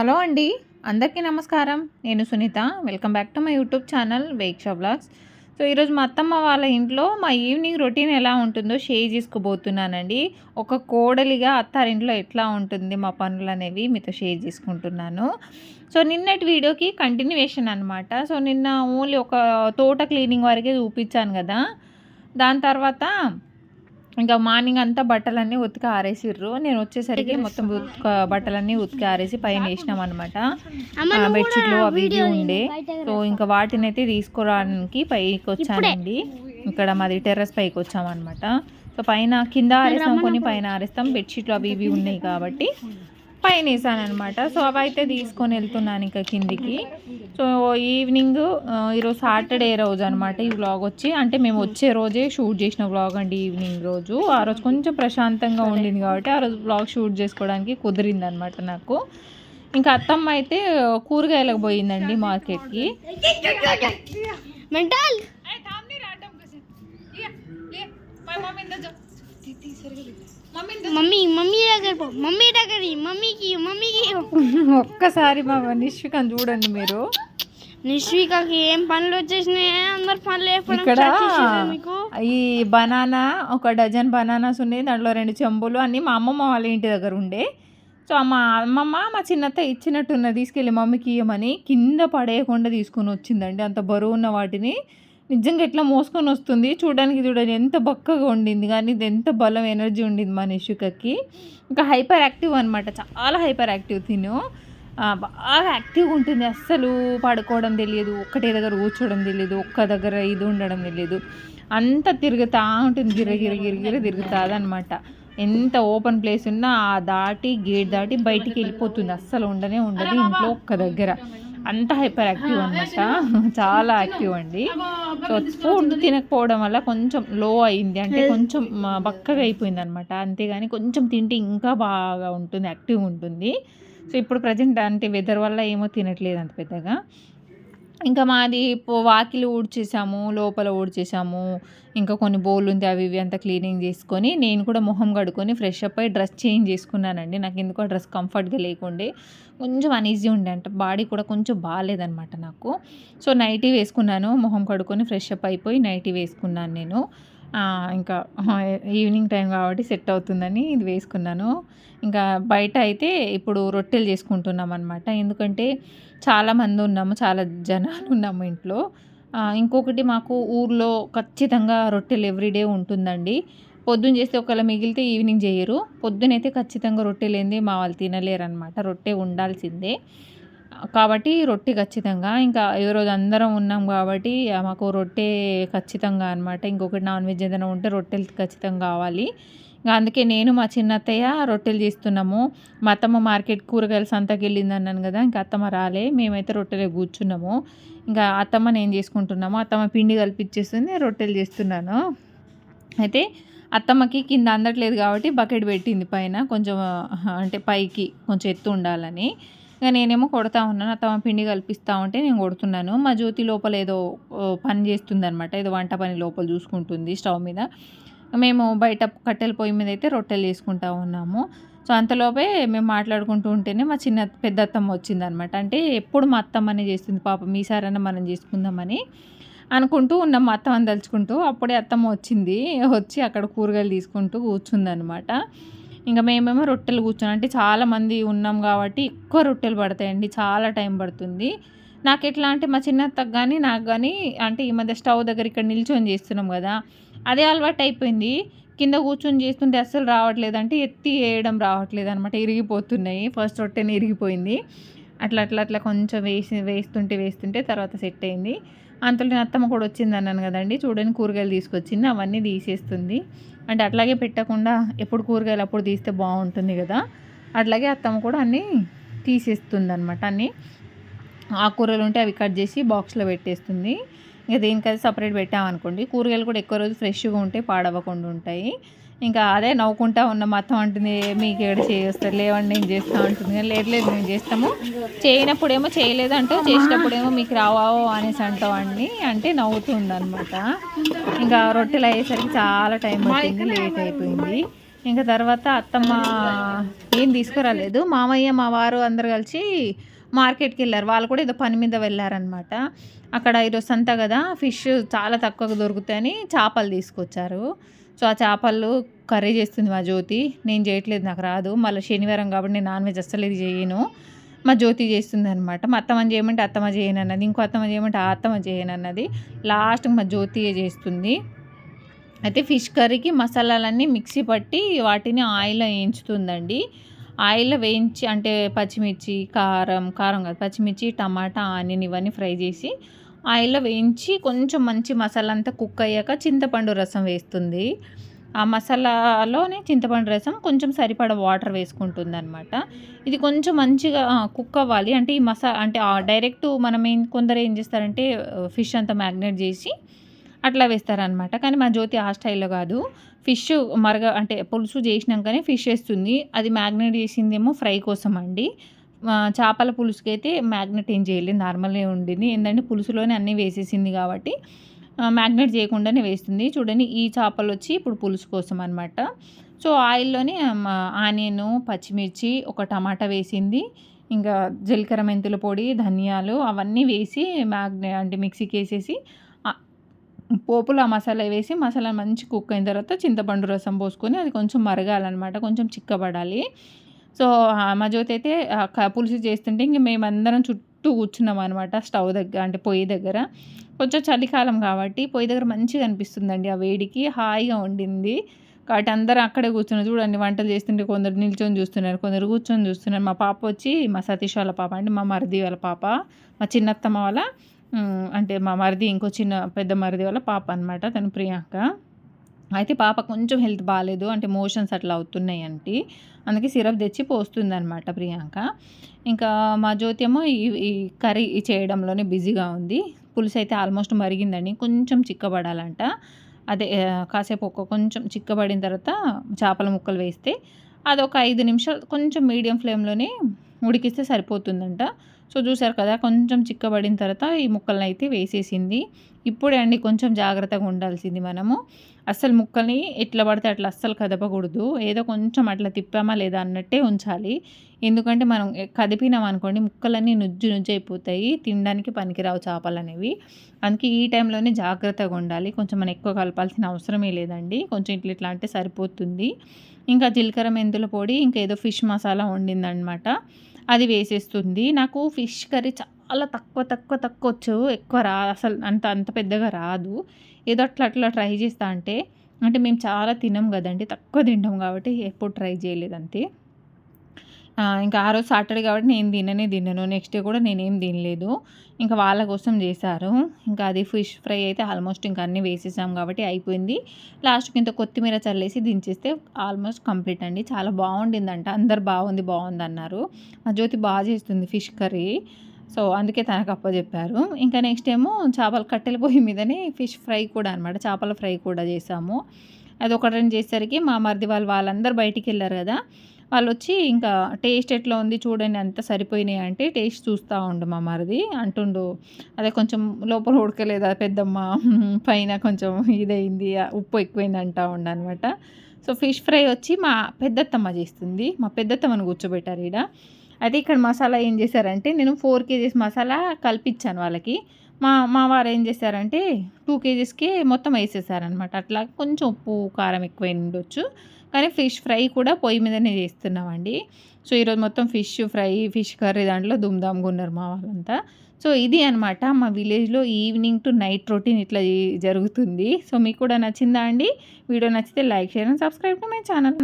Hello అండి అందరికీ నమస్కారం. నేను Sunitha. Welcome back to my YouTube channel Veksha blogs. So ఈరోజు మా అత్తమ్మ వాళ్ళ ఇంట్లో మా ఈవినింగ్ రొటీన్ ఎలా ఉంటుందో షేర్ చేసుకోబోతున్నానండి. ఒక కోడలిగా అత్తారింట్లో ఎట్లా ఉంటుంది మా పనులు అనేవి మీతో షేర్ చేసుకుంటున్నాను. సో నిన్నటి వీడియోకి కంటిన్యూషన్ అనమాట సో నిన్న ఓన్లీ ఒక తోట క్లీనింగ్ వరకే చూపించాను కదా. దాని తర్వాత ఇంకా మార్నింగ్ అంతా బట్టలన్నీ ఉతికి ఆరేసిర్రు. నేను వచ్చేసరికి మొత్తం ఉతిక బట్టలన్నీ ఉతికి ఆరేసి పైన వేసినాం అనమాట బెడ్షీట్లు అవి ఇవి ఉండే. సో ఇంకా వాటిని అయితే తీసుకురావడానికి పైకి వచ్చానండి. ఇక్కడ మాది టెర్రస్ పైకి వచ్చామన్నమాట. సో పైన కింద ఆరేస్తాం కొన్ని పైన ఆరేస్తాం. బెడ్షీట్లు అవి ఇవి ఉన్నాయి కాబట్టి. పైన వేసాను అనమాట సో అవి అయితే తీసుకొని వెళ్తున్నాను ఇంకా కిందికి. సో ఈవినింగ్ ఈరోజు సాటర్డే రోజు అనమాట ఈ వ్లాగ్ వచ్చి. అంటే మేము వచ్చే రోజే షూట్ చేసిన వ్లాగ్ అండి ఈవినింగ్ రోజు. ఆ రోజు కొంచెం ప్రశాంతంగా ఉండింది కాబట్టి ఆ రోజు వ్లాగ్ షూట్ చేసుకోవడానికి కుదిరింది అనమాట నాకు. ఇంకా అత్తమ్మ అయితే కూరగాయలకు పోయిందండి మార్కెట్కి. మెంటల్! మమ్మీ మమ్మీ దగ్గర మమ్మీ దగ్గర మమ్మీకి మమ్మీకి. ఒక్కసారి మా నిష్వికని చూడండి మీరు. నిశ్వికకి ఏం పనులు వచ్చేసినాయి? అందరు పనులు ఇక్కడ ఈ బనానా ఒక డజన్ బనానాస్ ఉన్నాయి. దాంట్లో రెండు చెంబులు అన్నీ మా అమ్మమ్మ వాళ్ళ ఇంటి దగ్గర ఉండే. సో మా అమ్మమ్మ మా చిన్నత్త ఇచ్చినట్టున్న తీసుకెళ్ళి మమ్మీకి ఇవ్వమని కింద పడేయకుండా తీసుకొని వచ్చిందండి. అంత బరువు ఉన్న వాటిని. నిజంగా ఎట్లా మోసుకొని వస్తుంది? చూడడానికి చూడండి ఎంత బక్కగా ఉండింది. కానీ ఇది ఎంత బలం ఎనర్జీ ఉండింది మా నిషుకకి ఇంకా హైపర్ యాక్టివ్ అనమాట చాలా హైపర్ యాక్టివ్ తిను. బాగా యాక్టివ్గా ఉంటుంది. అస్సలు పడుకోవడం తెలియదు. ఒక్కటే దగ్గర కూర్చోవడం తెలియదు. ఒక్క దగ్గర ఇది ఉండడం తెలియదు. అంత తిరుగుతూ ఉంటుంది. గిరగిర గిరగిర తిరుగుతుంది అనమాట ఎంత ఓపెన్ ప్లేస్ ఉన్నా ఆ దాటి గేట్ దాటి బయటికి వెళ్ళిపోతుంది. అస్సలు ఉండనే ఉండదు. ఇంట్లో ఒక్క దగ్గర. అంత హైపర్ యాక్టివ్ అనమాట చాలా యాక్టివ్ అండి. సో ఫుడ్ తినకపోవడం వల్ల కొంచెం లో అయింది. అంటే కొంచెం బక్కగా అయిపోయింది అనమాట అంతేగాని కొంచెం తింటే ఇంకా బాగా ఉంటుంది యాక్టివ్ ఉంటుంది. సో ఇప్పుడు ప్రజెంట్ అంటే వెదర్ వల్ల ఏమో తినట్లేదు అంత పెద్దగా. ఇంకా మాది పో- వాకిలి ఊడ్చేసాము లోపల ఊడ్చేసాము. ఇంకా కొన్ని బోళ్ళు ఉంది అవి ఇవి అంతా క్లీనింగ్ చేసుకొని నేను కూడా మొహం కడుక్కొని ఫ్రెష్ అప్ అయ్యి డ్రెస్ చేంజ్ చేసుకున్నానండి. నాకు ఎందుకో డ్రెస్ కంఫర్ట్గా లేకుండే. కొంచెం అన్ఈజీ ఉండే అంటే. బాడీ కూడా కొంచెం బాగాలేదనమాట నాకు. సో నైటీ వేసుకున్నాను. మొహం కడుకొని ఫ్రెష్ అప్ అయిపోయి నైటీ వేసుకున్నాను నేను. ఇంకా ఈవినింగ్ టైం కాబట్టి సెట్ అవుతుందని ఇది వేసుకున్నాను. ఇంకా బయట అయితే ఇప్పుడు రొట్టెలు చేసుకుంటున్నాం అనమాట ఎందుకంటే చాలా మంది ఉన్నాము చాలా జనాలు ఉన్నాము ఇంట్లో. ఇంకొకటి మాకు ఊర్లో ఖచ్చితంగా రొట్టెలు ఎవ్రీడే ఉంటుందండి. పొద్దున్న చేస్తే ఒకవేళ మిగిలితే ఈవినింగ్ చేయరు. పొద్దునైతే ఖచ్చితంగా రొట్టెలు ఏంది మా వాళ్ళు తినలేరు అనమాట రొట్టె ఉండాల్సిందే. కాబట్టి రొట్టె ఖచ్చితంగా. ఇంకా ఈరోజు రోజు అందరం ఉన్నాం కాబట్టి మాకు రొట్టె ఖచ్చితంగా అనమాట ఇంకొకటి నాన్ వెజ్ ఏదైనా ఉంటే రొట్టెలు ఖచ్చితంగా కావాలి. ఇంకా అందుకే నేను మా చిన్నత్తయ్య రొట్టెలు చేస్తున్నాము. మా అత్తమ్మ మార్కెట్ కూరగాయల సంతకి వెళ్ళింది అన్నాను కదా ఇంకా అత్తమ్మ రాలే. మేమైతే రొట్టెలే కూర్చున్నాము. ఇంకా అత్తమ్మ నేను చేసుకుంటున్నాము. అత్తమ్మ పిండి కలిపిచ్చేస్తుంది రొట్టెలు చేస్తున్నాను. అయితే అత్తమ్మకి కింద అందట్లేదు కాబట్టి బకెట్ పెట్టింది పైన. కొంచెం అంటే పైకి కొంచెం ఎత్తు ఉండాలని. ఇంకా నేనేమో కొడతా ఉన్నాను అత్తమ్మ పిండి కల్పిస్తూ ఉంటే నేను కొడుతున్నాను. మా జ్యోతి లోపల ఏదో పని చేస్తుంది అనమాట ఏదో వంట పని లోపల చూసుకుంటుంది స్టవ్ మీద. మేము బయట కట్టెల పొయ్యి మీద అయితే రొట్టెలు చేసుకుంటా ఉన్నాము. సో అంతలోపే మేము మాట్లాడుకుంటూ ఉంటేనే మా చిన్న పెద్ద అత్తమ్మ వచ్చిందనమాట అంటే ఎప్పుడు మా అత్తమ్మనే చేస్తుంది పాపం ఈసారైనా మనం చేసుకుందామని అనుకుంటూ ఉన్నాం. మా అత్తమ్మని తలుచుకుంటూ అప్పుడే అత్తమ్మ వచ్చింది. వచ్చి అక్కడ కూరగాయలు తీసుకుంటూ కూర్చుందనమాట ఇంకా మేమేమో రొట్టెలు కూర్చొని అంటే చాలామంది ఉన్నాం కాబట్టి ఎక్కువ రొట్టెలు పడతాయండి. చాలా టైం పడుతుంది. నాకు ఎట్లా అంటే మా చిన్న కానీ నాకు కానీ అంటే ఈ మధ్య స్టవ్ దగ్గర ఇక్కడ నిల్చొని చేస్తున్నాం కదా అదే అలవాటు అయిపోయింది. కింద కూర్చొని చేస్తుంటే అస్సలు రావట్లేదు అంటే ఎత్తి వేయడం రావట్లేదు అనమాట ఇరిగిపోతున్నాయి. ఫస్ట్ రొట్టెని ఇరిగిపోయింది. అట్లా అట్లా అట్లా కొంచెం వేసి వేస్తుంటే వేస్తుంటే తర్వాత సెట్ అయింది. అంతలో నేను అత్తమ్మ కూడా వచ్చింది అన్నాను కదండి. చూడండి కూరగాయలు తీసుకొచ్చింది. అవన్నీ తీసేస్తుంది. అంటే అట్లాగే పెట్టకుండా ఎప్పుడు కూరగాయలు అప్పుడు తీస్తే బాగుంటుంది కదా. అట్లాగే అత్తమ్మ కూడా అన్నీ తీసేస్తుంది అనమాట అన్నీ ఆకుకూరలు ఉంటే అవి కట్ చేసి బాక్స్లో పెట్టేస్తుంది. ఇంకా దేనికైతే సపరేట్ పెట్టామనుకోండి కూరగాయలు కూడా ఎక్కువ రోజు ఫ్రెష్గా ఉంటే పాడవకుండా ఉంటాయి. ఇంకా అదే నవ్వుకుంటా ఉన్న మొత్తం అంటుంది మీకు ఏడు చేస్తారు లేవండి నేను చేస్తా ఉంటుంది కానీ లేదు లేదు మేము చేస్తాము. చేయనప్పుడేమో చేయలేదు అంటావు చేసినప్పుడేమో మీకు రావావు అనేసి అంటావు అండి. అంటే నవ్వుతుంది అనమాట ఇంకా రొట్టెలు అయ్యేసరికి చాలా టైం పట్టింది లేట్ అయిపోయింది. ఇంకా తర్వాత అత్తమ్మ ఏం తీసుకురాలేదు. మామయ్య మా వారు అందరు కలిసి మార్కెట్కి వెళ్ళారు. వాళ్ళు కూడా ఏదో పని మీద వెళ్ళారనమాట అక్కడ ఈరోజు సంత కదా ఫిష్ చాలా తక్కువగా దొరుకుతాయని చేపలు తీసుకొచ్చారు. సో ఆ చేపలు కర్రీ చేస్తుంది మా జ్యోతి. నేను చేయట్లేదు నాకు రాదు. మళ్ళీ శనివారం కాబట్టి నేను నాన్ వెజ్ అస్సలు ఇది చేయను. మా జ్యోతి చేస్తుంది అనమాట మా అత్తమ్మ చేయమంటే అత్తమ్మ చేయను అన్నది. ఇంకో అత్తమ్మ చేయమంటే ఆ అత్తమ్మ చేయను అన్నది. లాస్ట్ మా జ్యోతి చేస్తుంది. అయితే ఫిష్ కర్రీకి మసాలాలన్నీ మిక్సీ పట్టి వాటిని ఆయిల్లో వేయించుతుందండి. ఆయిల్లో వేయించి అంటే పచ్చిమిర్చి కారం కారం కాదు పచ్చిమిర్చి టమాటా ఆనియన్ ఇవన్నీ ఫ్రై చేసి ఆయిల్లో వేయించి కొంచెం మంచి మసాలా అంతా కుక్ అయ్యాక చింతపండు రసం వేస్తుంది. ఆ మసాలాలోనే చింతపండు రసం కొంచెం సరిపడ వాటర్ వేసుకుంటుంది అనమాట ఇది కొంచెం మంచిగా కుక్ అవ్వాలి. అంటే ఈ మసా అంటే డైరెక్ట్ మనం ఏం కొందరు ఏం చేస్తారంటే ఫిష్ అంతా మ్యాగ్నేట్ చేసి అట్లా వేస్తారనమాట కానీ మా జ్యోతి ఆ స్టైల్లో కాదు. ఫిష్ మరగ అంటే పులుసు చేసినాకనే ఫిష్ వేస్తుంది. అది మ్యాగ్నేట్ చేసిందేమో ఫ్రై కోసం అండి చేపల పులుసుకి అయితే మ్యాగ్నెట్ ఏం చేయలేదు నార్మల్గా ఉండింది. ఏంటంటే పులుసులోనే అన్నీ వేసేసింది కాబట్టి మ్యాగ్నెట్ చేయకుండానే వేస్తుంది. చూడండి ఈ చేపలు వచ్చి ఇప్పుడు పులుసు కోసం అనమాట సో ఆయిల్లోనే ఆనియన్ పచ్చిమిర్చి ఒక టమాటా వేసింది. ఇంకా జీలకర్ర మెంతుల పొడి ధనియాలు అవన్నీ వేసి మ్యాగ్నే అంటే మిక్సీకి వేసేసి పోపులో ఆ మసాలా వేసి మసాలా మంచి కుక్ అయిన తర్వాత చింతపండు రసం పోసుకొని అది కొంచెం మరగాలన్నమాట. కొంచెం చిక్కబడాలి. సో మా జ్యోతి అయితే పులుసు చేస్తుంటే ఇంక మేమందరం చుట్టూ కూర్చున్నాం అనమాట స్టవ్ దగ్గర అంటే పొయ్యి దగ్గర. కొంచెం చలికాలం కాబట్టి పొయ్యి దగ్గర మంచిగా అనిపిస్తుందండి ఆ వేడికి హాయిగా ఉండింది. కాబట్టి అందరూ అక్కడే కూర్చున్నారు చూడండి వంటలు చేస్తుంటే కొందరు నిల్చొని చూస్తున్నారు కొందరు కూర్చొని చూస్తున్నారు. మా పాప వచ్చి మా సతీష్ వాళ్ళ పాప అంటే మా మరిది వాళ్ళ పాప మా చిన్నత్తమ్మ వాళ్ళ అంటే మా మరిది ఇంకో చిన్న పెద్ద మరిది వాళ్ళ పాప అనమాట తను ప్రియాంక. అయితే పాప కొంచెం హెల్త్ బాగాలేదు. అంటే మోషన్స్ అట్లా అవుతున్నాయి అంటే అందుకే సిరప్ తెచ్చి పోస్తుంది అనమాట ప్రియాంక. ఇంకా మా జ్యోతి ఏమో ఈ ఈ కర్రీ చేయడంలోనే బిజీగా ఉంది. పులుసు అయితే ఆల్మోస్ట్ మరిగిందండి. కొంచెం చిక్కబడాలంట. అదే కాసేపు ఒక కొంచెం చిక్కబడిన తర్వాత చేపల ముక్కలు వేస్తే అది ఒక ఐదు నిమిషాలు కొంచెం మీడియం ఫ్లేమ్లోనే ఉడికిస్తే సరిపోతుందంట. సో చూసారు కదా కొంచెం చిక్కబడిన తర్వాత ఈ ముక్కలను అయితే వేసేసింది. ఇప్పుడే అండి కొంచెం జాగ్రత్తగా ఉండాల్సింది మనము. అస్సలు ముక్కల్ని ఎట్లా పడితే అట్లా అస్సలు కదపకూడదు. ఏదో కొంచెం అట్లా తిప్పామా లేదా అన్నట్టే ఉంచాలి. ఎందుకంటే మనం కదిపినాం అనుకోండి ముక్కలన్నీ నుజ్జు నుజ్జు అయిపోతాయి. తినడానికి పనికిరావు చేపలు అనేవి అందుకే ఈ టైంలోనే జాగ్రత్తగా ఉండాలి. కొంచెం మనం ఎక్కువ కలపాల్సిన అవసరమే లేదండి. కొంచెం ఇట్లా ఇట్లా అంటే సరిపోతుంది. ఇంకా జీలకర్ర మెంతుల పొడి ఇంకా ఏదో ఫిష్ మసాలా వండిందనమాట. అది వేసేస్తుంది. నాకు ఫిష్ కర్రీ చాలా తక్కువ తక్కువ తక్కువ వచ్చు. ఎక్కువ రా అసలు అంత అంత పెద్దగా రాదు. ఏదో అట్లా అట్లా ట్రై చేస్తా అంటే అంటే మేము చాలా తినం కదండి. తక్కువ తింటాం కాబట్టి ఎప్పుడు ట్రై చేయలేదు అంతే ఇంకా ఆ రోజు సాటర్డే కాబట్టి నేను తిననే తినను. నెక్స్ట్ డే కూడా నేనేం తినలేదు. ఇంకా వాళ్ళ కోసం చేశారు. ఇంకా అది ఫిష్ ఫ్రై అయితే ఆల్మోస్ట్ ఇంకా అన్నీ వేసేసాం కాబట్టి అయిపోయింది. లాస్ట్కి ఇంత కొత్తిమీర చల్లేసి దించేస్తే ఆల్మోస్ట్ కంప్లీట్ అండి. చాలా బాగుండిందంట. అందరు బాగుంది బాగుంది అన్నారు మా జ్యోతి బాగా చేస్తుంది ఫిష్ కర్రీ. సో అందుకే తనకు అప్పచెప్పారు ఇంకా నెక్స్ట్ ఏమో చేపల కట్టెల పొయ్యి మీదనే ఫిష్ ఫ్రై కూడా అనమాట చేపల ఫ్రై కూడా చేసాము. అది ఒకటి చేసేసరికి మా మరిది వాళ్ళు వాళ్ళందరూ బయటికి వెళ్ళారు కదా. వాళ్ళు వచ్చి ఇంకా టేస్ట్ ఎట్లా ఉంది చూడండి అంత సరిపోయినాయి అంటే టేస్ట్ చూస్తూ ఉండు మా మరిది అంటుండు. అదే కొంచెం లోపల ఉడకలేదు పెద్దమ్మ? పైన కొంచెం ఇదైంది ఉప్పు ఎక్కువైంది అంటా ఉండనమాట సో ఫిష్ ఫ్రై వచ్చి మా పెద్దత్తమ్మ చేస్తుంది. మా పెద్దత్తమ్మను కూర్చోబెట్టారు ఈడ. అయితే ఇక్కడ మసాలా ఏం చేశారంటే నేను ఫోర్ కేజీస్ మసాలా కల్పించాను వాళ్ళకి. మా మా వారు ఏం చేశారంటే టూ కేజీస్కి మొత్తం వేసేసారనమాట అట్లా కొంచెం ఉప్పు కారం ఎక్కువ ఉండొచ్చు. కానీ ఫిష్ ఫ్రై కూడా పొయ్యి మీదనే చేస్తున్నామండి. సో ఈరోజు మొత్తం ఫిష్ ఫ్రై ఫిష్ కర్రీ దాంట్లో దుమ్దామ్గా ఉన్నారు మా వాళ్ళంతా. సో ఇది అనమాట మా విలేజ్లో ఈవినింగ్ టు నైట్ రొటీన్ ఇట్లా జరుగుతుంది. సో మీకు కూడా నచ్చిందా అండి? వీడియో నచ్చితే like share and subscribe to my channel.